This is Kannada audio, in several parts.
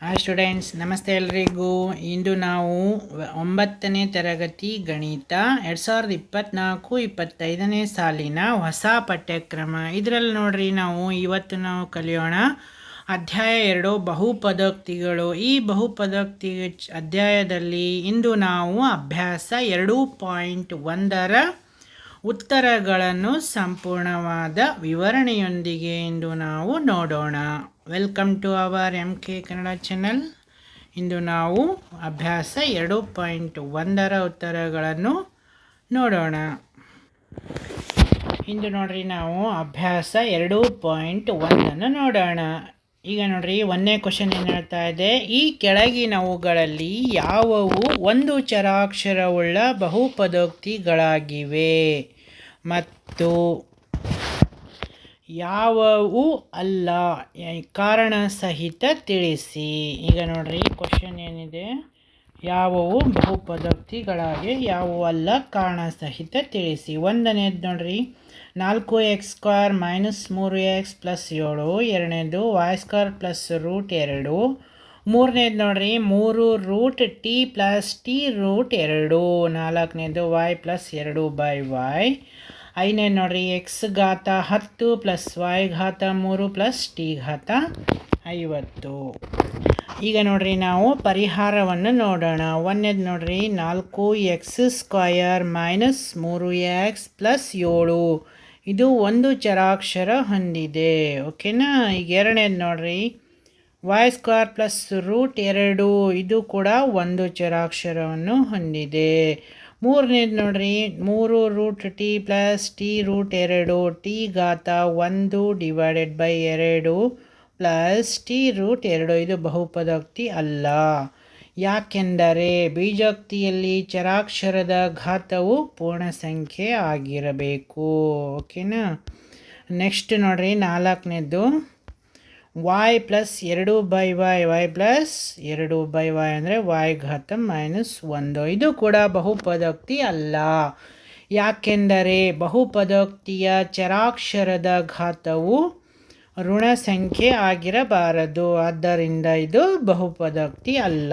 ಹಾಯ್ ಸ್ಟೂಡೆಂಟ್ಸ್ ನಮಸ್ತೆ ಎಲ್ರಿಗೂ. ಇಂದು ನಾವು ಒಂಬತ್ತನೇ ತರಗತಿ ಗಣಿತ, ಎರಡು ಸಾವಿರದ ಇಪ್ಪತ್ತ್ನಾಲ್ಕು ಇಪ್ಪತ್ತೈದನೇ ಸಾಲಿನ ಹೊಸ ಪಠ್ಯಕ್ರಮ. ಇದರಲ್ಲಿ ನೋಡ್ರಿ ನಾವು ಇವತ್ತು ನಾವು ಕಲಿಯೋಣ ಅಧ್ಯಾಯ ಎರಡು, ಬಹುಪದೋಕ್ತಿಗಳು. ಈ ಬಹುಪದೋಕ್ತಿ ಅಧ್ಯಾಯದಲ್ಲಿ ಇಂದು ನಾವು ಅಭ್ಯಾಸ ಎರಡು ಪಾಯಿಂಟ್ ಒಂದರ ಉತ್ತರಗಳನ್ನು ಸಂಪೂರ್ಣವಾದ ವಿವರಣೆಯೊಂದಿಗೆ ಇಂದು ನಾವು ನೋಡೋಣ. Welcome to our M K Kannada channel ಇಂದು ನಾವು ಅಭ್ಯಾಸ ಎರಡು ಪಾಯಿಂಟ್ ಒಂದರ ಉತ್ತರಗಳನ್ನು ನೋಡೋಣ. ಇಂದು ನೋಡ್ರಿ ನಾವು ಅಭ್ಯಾಸ ಎರಡು ಪಾಯಿಂಟ್ ಒಂದನ್ನು ನೋಡೋಣ. ಈಗ ನೋಡ್ರಿ, ಒಂದನೇ ಕ್ವಶನ್ ಏನು ಹೇಳ್ತಾ ಇದೆ? ಈ ಕೆಳಗಿನವುಗಳಲ್ಲಿ ಯಾವುವು ಒಂದು ಚರಾಕ್ಷರವುಳ್ಳ ಬಹುಪದೋಕ್ತಿಗಳಾಗಿವೆ? ಮತ್ತು ಯಾವುವು ಅಲ್ಲ. ಕಾರಣ ಸಹಿತ ತಿಳಿಸಿ. ಈಗ ನೋಡ್ರಿ ಕ್ವಶನ್ ಏನಿದೆ? ಯಾವುವು ಬಹುಪದೋಕ್ತಿಗಳಾಗಿ, ಯಾವುವು ಅಲ್ಲ. ಕಾರಣ ಸಹಿತ ತಿಳಿಸಿ. ಒಂದನೇದು ನೋಡ್ರಿ. ನಾಲ್ಕು ಎಕ್ಸ್ ಸ್ಕ್ವೇರ್ ಮೈನಸ್ ಮೂರು ಎಕ್ಸ್ ಪ್ಲಸ್ ಏಳು. ಎರಡನೇದು ವಾಯ್ ಸ್ಕ್ವೇರ್ ಪ್ಲಸ್ ರೂಟ್ ಎರಡು. ಮೂರನೇದು ನೋಡ್ರಿ. ಮೂರು root t plus t root ಎರಡು. ನಾಲ್ಕನೇದು ವಾಯ್ ಪ್ಲಸ್ ಎರಡು ಬೈ ವಾಯ್ ಐದನೇ ನೋಡ್ರಿ ಎಕ್ಸ್ ಘಾತ ಹತ್ತು ಪ್ಲಸ್ ವೈ ಘಾತ ಮೂರು ಪ್ಲಸ್ ಟಿ ಘಾತ ಐವತ್ತು. ಈಗ ನೋಡ್ರಿ ನಾವು ಪರಿಹಾರವನ್ನು ನೋಡೋಣ. ಒಂದನೇದು ನೋಡ್ರಿ ನಾಲ್ಕು ಎಕ್ಸ್ ಸ್ಕ್ವಯರ್ ಮೈನಸ್ ಮೂರು ಎಕ್ಸ್ ಪ್ಲಸ್ ಏಳು. ಇದು ಒಂದು ಚರಾಕ್ಷರ ಹೊಂದಿದೆ. ಓಕೆನಾ ಈಗ ಎರಡನೇದು ನೋಡ್ರಿ ವೈ ಸ್ಕ್ವೇರ್ ಪ್ಲಸ್ ರೂಟ್ ಎರಡು. ಇದು ಕೂಡ ಒಂದು ಚರಾಕ್ಷರವನ್ನು ಹೊಂದಿದೆ. ಮೂರನೇದು ನೋಡ್ರಿ, ಮೂರು root t plus t root ಎರಡು ಟಿ ಘಾತ ಒಂದು ಡಿವೈಡೆಡ್ ಬೈ ಎರಡು ಪ್ಲಸ್ ಟಿ ರೂಟ್ ಎರಡು. ಇದು ಬಹುಪದೋಕ್ತಿ ಅಲ್ಲ. ಯಾಕೆಂದರೆ ಬೀಜೋಕ್ತಿಯಲ್ಲಿ ಚರಾಕ್ಷರದ ಘಾತವು ಪೂರ್ಣ ಸಂಖ್ಯೆ ಆಗಿರಬೇಕು ಓಕೆನಾ ನೆಕ್ಸ್ಟ್ ನೋಡ್ರಿ ನಾಲ್ಕನೇದು ವಾಯ್ ಪ್ಲಸ್ ಎರಡು ಬೈ ವಾಯ್ ವಾಯ್ ಪ್ಲಸ್ ಎರಡು ಬೈ ವಾಯ್ ಅಂದರೆ ವಾಯ್ ಘಾತ ಮೈನಸ್ ಒಂದು. ಇದು ಕೂಡ ಬಹುಪದೋಕ್ತಿ ಅಲ್ಲ. ಯಾಕೆಂದರೆ ಬಹುಪದೋಕ್ತಿಯ ಚರಾಕ್ಷರದ ಘಾತವು ಋಣ ಸಂಖ್ಯೆ ಆಗಿರಬಾರದು. ಆದ್ದರಿಂದ ಇದು ಬಹುಪದೋಕ್ತಿ ಅಲ್ಲ.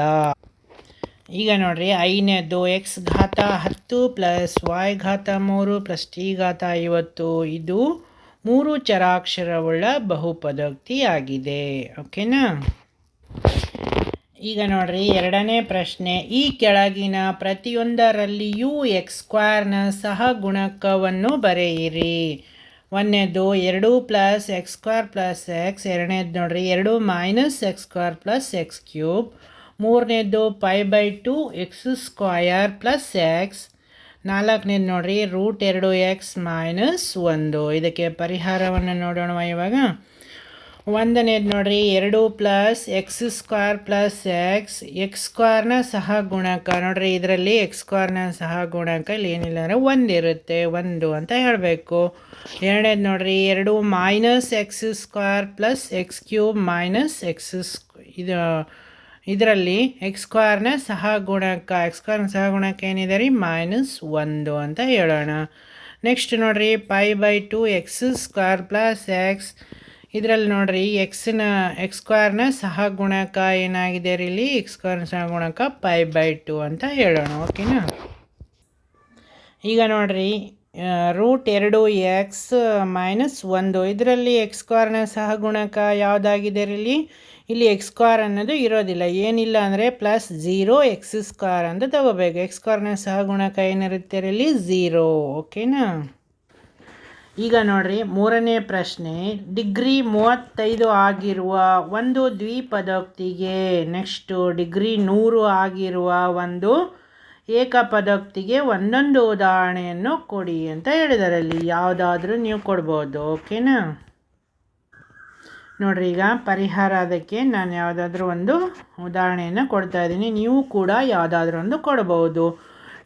ಈಗ ನೋಡ್ರಿ, ಐದನೇದು ಎಕ್ಸ್ ಘಾತ ಹತ್ತು ಪ್ಲಸ್ ವಾಯ್ ಘಾತ ಮೂರು ಪ್ಲಸ್ ಟಿ ಘಾತ ಐವತ್ತು. ಇದು ಮೂರು ಚರಾಕ್ಷರವುಳ್ಳ ಬಹುಪದೋಕ್ತಿಯಾಗಿದೆ. ಓಕೆನಾ? ಈಗ ನೋಡ್ರಿ, ಎರಡನೇ ಪ್ರಶ್ನೆ. ಈ ಕೆಳಗಿನ ಪ್ರತಿಯೊಂದರಲ್ಲಿಯೂ ಎಕ್ಸ್ ಸ್ಕ್ವೇರ್ನ ಸಹಗುಣಕವನ್ನು ಬರೆಯಿರಿ. ಒಂದನೇದು ಎರಡು plus x square plus x ಎರಡನೇದು ನೋಡ್ರಿ, ಎರಡು minus x square plus x cube ಮೂರನೇದು pi by two x square plus x ನಾಲ್ಕನೇದು ನೋಡ್ರಿ ರೂಟ್ ಎರಡು ಎಕ್ಸ್ ಮೈನಸ್ ಒಂದು. ಇದಕ್ಕೆ ಪರಿಹಾರವನ್ನು ನೋಡೋಣ ಇವಾಗ. ಒಂದನೇದು ನೋಡ್ರಿ, ಎರಡು plus x square plus x x ಸ್ಕ್ವಾರ್ನ ಸಹ ಗುಣಕ ನೋಡ್ರಿ ಇದರಲ್ಲಿ ಎಕ್ಸ್ ಸ್ಕ್ವೇರ್ನ ಸಹ ಗುಣಕ ಇಲ್ಲಿ ಏನಿಲ್ಲ ಅಂದರೆ ಒಂದಿರುತ್ತೆ, ಒಂದು ಅಂತ ಹೇಳಬೇಕು. ಎರಡನೇದು ನೋಡ್ರಿ, ಎರಡು minus x square plus x cube minus x ಇದು ಇದರಲ್ಲಿ ಎಕ್ಸ್ ಸ್ಕ್ವೇರ್ನ ಸಹ ಗುಣಕ ಎಕ್ಸ್ ಸ್ಕ್ವೇರ್ನ ಸಹ ಗುಣಕ ಏನಿದೆ ರೀ? ಮೈನಸ್ ಒಂದು ಅಂತ ಹೇಳೋಣ. ನೆಕ್ಸ್ಟ್ ನೋಡಿರಿ pi by two x square plus x ಇದರಲ್ಲಿ ನೋಡಿರಿ ಎಕ್ಸ್ನ ಎಕ್ಸ್ ಸ್ಕ್ವೇರ್ನ ಸಹ ಗುಣಕ ಏನಾಗಿದೆ ರೀ ಇಲ್ಲಿ? ಎಕ್ಸ್ ಸ್ಕ್ವೇರ್ನ ಸಹ ಗುಣಕ ಪೈ ಬೈ ಟು ಅಂತ ಹೇಳೋಣ ಓಕೆನಾ ಈಗ ನೋಡಿರಿ ರೂಟ್ ಎರಡು ಎಕ್ಸ್ ಮೈನಸ್ ಒಂದು. ಇದರಲ್ಲಿ ಎಕ್ಸ್ ಸ್ಕ್ವೇರ್ನ ಸಹ ಗುಣಕ ಯಾವುದಾಗಿದೆ ಇಲ್ಲಿ? ಇಲ್ಲಿ ಎಕ್ಸ್ ಸ್ಕ್ವಾರ್ ಅನ್ನೋದು ಇರೋದಿಲ್ಲ. ಏನಿಲ್ಲ ಅಂದರೆ ಪ್ಲಸ್ ಝೀರೋ ಎಕ್ಸ್ ಸ್ಕ್ವಾರ್ ಅಂತ ತಗೋಬೇಕು. ಎಕ್ಸ್ ಸ್ಕ್ವಾರ್ನ ಸಹ ಗುಣಕ ಏನಿರುತ್ತೆ ಇರಲಿ ಝೀರೋ ಓಕೆನಾ ಈಗ ನೋಡ್ರಿ, ಮೂರನೇ ಪ್ರಶ್ನೆ. ಡಿಗ್ರಿ ಮೂವತ್ತೈದು ಆಗಿರುವ ಒಂದು ದ್ವಿಪದೋಕ್ತಿಗೆ ನೆಕ್ಸ್ಟು ಡಿಗ್ರಿ ನೂರು ಆಗಿರುವ ಒಂದು ಏಕಪದೋಕ್ತಿಗೆ ಒಂದೊಂದು ಉದಾಹರಣೆಯನ್ನು ಕೊಡಿ ಅಂತ ಹೇಳಿದಾರೆ. ಅಲ್ಲಿ ಯಾವುದಾದ್ರೂ ನೀವು ಕೊಡ್ಬೋದು. ಓಕೆನಾ ನೋಡ್ರಿ, ಈಗ ಪರಿಹಾರ ಅದಕ್ಕೆ ನಾನು ಯಾವುದಾದ್ರೂ ಒಂದು ಉದಾಹರಣೆಯನ್ನು ಕೊಡ್ತಾ ಇದ್ದೀನಿ. ನೀವು ಕೂಡ ಯಾವುದಾದ್ರೂ ಒಂದು ಕೊಡಬಹುದು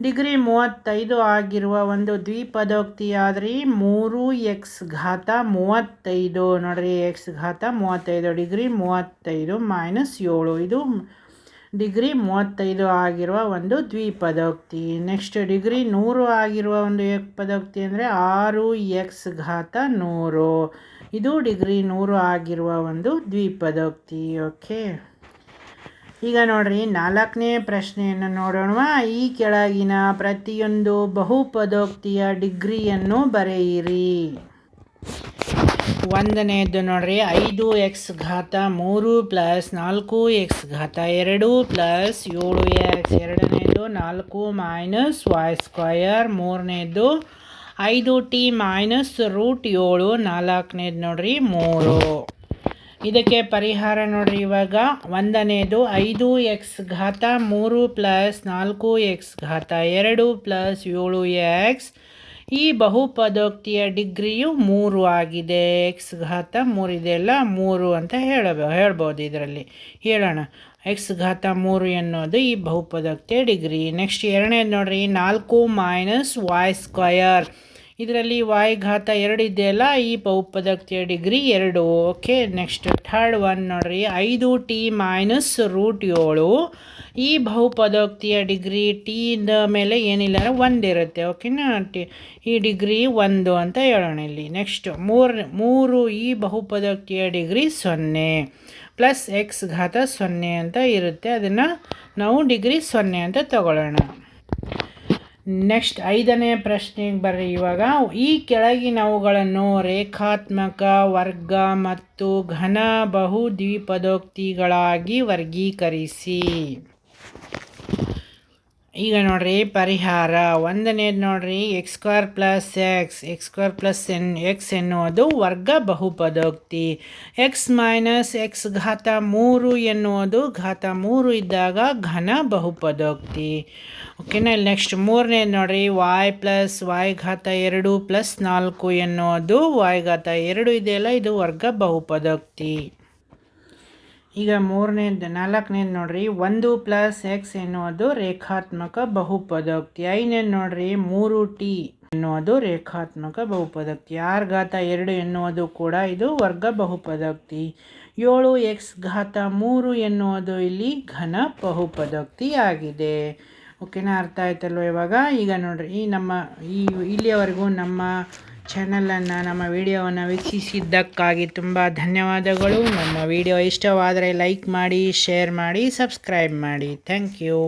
ಡಿಗ್ರಿ ಮೂವತ್ತೈದು ಆಗಿರುವ ಒಂದು ದ್ವಿಪದೋಕ್ತಿ ಆದ್ರಿ ಮೂರು ಎಕ್ಸ್ ಘಾತ ಮೂವತ್ತೈದು. ನೋಡ್ರಿ, ಎಕ್ಸ್ ಘಾತ ಮೂವತ್ತೈದು, ಡಿಗ್ರಿ ಮೂವತ್ತೈದು ಮೈನಸ್ ಏಳು. ಇದು ಡಿಗ್ರಿ ಮೂವತ್ತೈದು ಆಗಿರುವ ಒಂದು ದ್ವಿಪದೋಕ್ತಿ. ನೆಕ್ಸ್ಟ್ ಡಿಗ್ರಿ ನೂರು ಆಗಿರುವ ಒಂದು ಏಕಪದೋಕ್ತಿ ಅಂದರೆ ಆರು ಎಕ್ಸ್ ಘಾತ ನೂರು. ಇದು ಡಿಗ್ರಿ ನೂರು ಆಗಿರುವ ಒಂದು ದ್ವಿಪದೋಕ್ತಿ, ಓಕೆ? ಈಗ ನೋಡ್ರಿ, ನಾಲ್ಕನೇ ಪ್ರಶ್ನೆಯನ್ನು ನೋಡೋಣ ಈ ಕೆಳಗಿನ ಪ್ರತಿಯೊಂದು ಬಹುಪದೋಕ್ತಿಯ ಡಿಗ್ರಿಯನ್ನು ಬರೆಯಿರಿ. ಒಂದನೇದು ನೋಡ್ರಿ, ಐದು ಎಕ್ಸ್ ಘಾತ ಮೂರು ಪ್ಲಸ್ ನಾಲ್ಕು ಎಕ್ಸ್ ಘಾತ ಎರಡು ಪ್ಲಸ್ ಏಳು ಎಕ್ಸ್ ಎರಡನೇದು ನಾಲ್ಕು ಮೈನಸ್ ವಾಯ್ ಸ್ಕ್ವಯರ್ ಮೂರನೇದು ಐದು ಟಿ ಮೈನಸ್ ರೂಟ್ ಏಳು ನಾಲ್ಕನೇದು ನೋಡ್ರಿ ಮೂರು. ಇದಕ್ಕೆ ಪರಿಹಾರ ನೋಡ್ರಿ ಇವಾಗ ಒಂದನೇದು ಐದು ಎಕ್ಸ್ ಘಾತ ಮೂರು ಪ್ಲಸ್ ನಾಲ್ಕು ಎಕ್ಸ್ ಘಾತ ಎರಡು ಪ್ಲಸ್ ಏಳು ಎಕ್ಸ್. ಈ ಬಹುಪದೋಕ್ತಿಯ ಡಿಗ್ರಿಯು ಮೂರು ಆಗಿದೆ. ಎಕ್ಸ್ ಘಾತ ಮೂರಿದೆಲ್ಲ ಮೂರು ಅಂತ ಹೇಳಬ, ಹೇಳ್ಬೋದು ಇದರಲ್ಲಿ. ಹೇಳೋಣ. ಎಕ್ಸ್ ಘಾತ ಮೂರು ಎನ್ನೋದು ಈ ಬಹುಪದೋಕ್ತಿಯ ಡಿಗ್ರಿ. ನೆಕ್ಸ್ಟ್ ಎರಡನೇದು ನೋಡ್ರಿ, ನಾಲ್ಕು ಮೈನಸ್ ವಾಯ್ ಸ್ಕ್ವಯರ್ ಇದರಲ್ಲಿ ವಾಯ್ ಘಾತ ಎರಡು ಇದೆಯಲ್ಲ? ಈ ಬಹುಪದೋಕ್ತಿಯ ಡಿಗ್ರಿ ಎರಡು. ಓಕೆ ನೆಕ್ಸ್ಟ್ ಥರ್ಡ್ ಒನ್ ನೋಡ್ರಿ. ಐದು ಟಿ ಮೈನಸ್ ರೂಟ್ ಏಳು. ಈ ಬಹುಪದೋಕ್ತಿಯ ಡಿಗ್ರಿ ಟೀದ ಮೇಲೆ ಏನಿಲ್ಲ ಒಂದಿರುತ್ತೆ ಓಕೆನಾ ಟಿ ಈ ಡಿಗ್ರಿ ಒಂದು ಅಂತ ಹೇಳೋಣ ಇಲ್ಲಿ. ನೆಕ್ಸ್ಟ್ ಮೂರು ಮೂರು ಈ ಬಹುಪದೋಕ್ತಿಯ ಡಿಗ್ರಿ ಸೊನ್ನೆ ಪ್ಲಸ್ ಎಕ್ಸ್ ಘಾತ ಸೊನ್ನೆ ಅಂತ ಇರುತ್ತೆ. ಅದನ್ನು ನಾವು ಡಿಗ್ರಿ ಸೊನ್ನೆ ಅಂತ ತಗೊಳ್ಳೋಣ. ನೆಕ್ಸ್ಟ್ ಐದನೇ ಪ್ರಶ್ನೆಗೆ ಬರ್ರಿ. ಇವಾಗ ಈ ಕೆಳಗಿನವುಗಳನ್ನು ರೇಖಾತ್ಮಕ ವರ್ಗ ಮತ್ತು ಘನ ಬಹು ದ್ವಿಪದೋಕ್ತಿಗಳಾಗಿ ವರ್ಗೀಕರಿಸಿ. ಈಗ ನೋಡ್ರಿ ಪರಿಹಾರ. ಒಂದನೇದು ನೋಡ್ರಿ x square plus x x square plus n x ಎನ್ನುವುದು ವರ್ಗ ಬಹುಪದೋಕ್ತಿ. ಎಕ್ಸ್ ಮೈನಸ್ ಎಕ್ಸ್ ಘಾತ ಮೂರು ಎನ್ನುವುದು ಘಾತ ಮೂರು ಇದ್ದಾಗ ಘನ ಬಹುಪದೋಕ್ತಿ. ಓಕೆನಾ ನೆಕ್ಸ್ಟ್ ಮೂರನೇದು ನೋಡ್ರಿ ವಾಯ್ ಪ್ಲಸ್ ವಾಯ್ ಘಾತ ಎರಡು ಪ್ಲಸ್ ನಾಲ್ಕು ಎನ್ನುವುದು ವಾಯ್ ಘಾತ ಎರಡು ಇದೆಯಲ್ಲ, ಇದು ವರ್ಗ ಬಹುಪದೋಕ್ತಿ. ಈಗ ಮೂರನೇದು ನಾಲ್ಕನೇದು ನೋಡ್ರಿ. ಒಂದು ಪ್ಲಸ್ ಎಕ್ಸ್ ಎನ್ನುವುದು ರೇಖಾತ್ಮಕ ಬಹುಪದೋಕ್ತಿ. ಐದನೇದು ನೋಡ್ರಿ, ಮೂರು ಟಿ ಎನ್ನುವುದು ರೇಖಾತ್ಮಕ ಬಹುಪದೋಕ್ತಿ. ಆರು ಘಾತ ಎರಡು ಎನ್ನುವುದು ಕೂಡ ಇದು ವರ್ಗ ಬಹುಪದೋಕ್ತಿ. ಏಳು ಎಕ್ಸ್ ಘಾತ ಮೂರು ಎನ್ನುವುದು ಇಲ್ಲಿ ಘನ ಬಹುಪದೋಕ್ತಿ ಆಗಿದೆ. ಓಕೆನಾ? ಅರ್ಥ ಆಯ್ತಲ್ವ ಇವಾಗ? ಈಗ ನೋಡ್ರಿ, ಈ ನಮ್ಮ, ಈ ಇಲ್ಲಿಯವರೆಗೂ ನಮ್ಮ ಚಾನಲನ್ನು ನಮ್ಮ ವಿಡಿಯೋವನ್ನು ವೀಕ್ಷಿಸಿದ್ದಕ್ಕಾಗಿ ತುಂಬ ಧನ್ಯವಾದಗಳು. ನಮ್ಮ ವಿಡಿಯೋ ಇಷ್ಟವಾದರೆ ಲೈಕ್ ಮಾಡಿ ಶೇರ್ ಮಾಡಿ ಸಬ್ಸ್ಕ್ರೈಬ್ ಮಾಡಿ. Thank you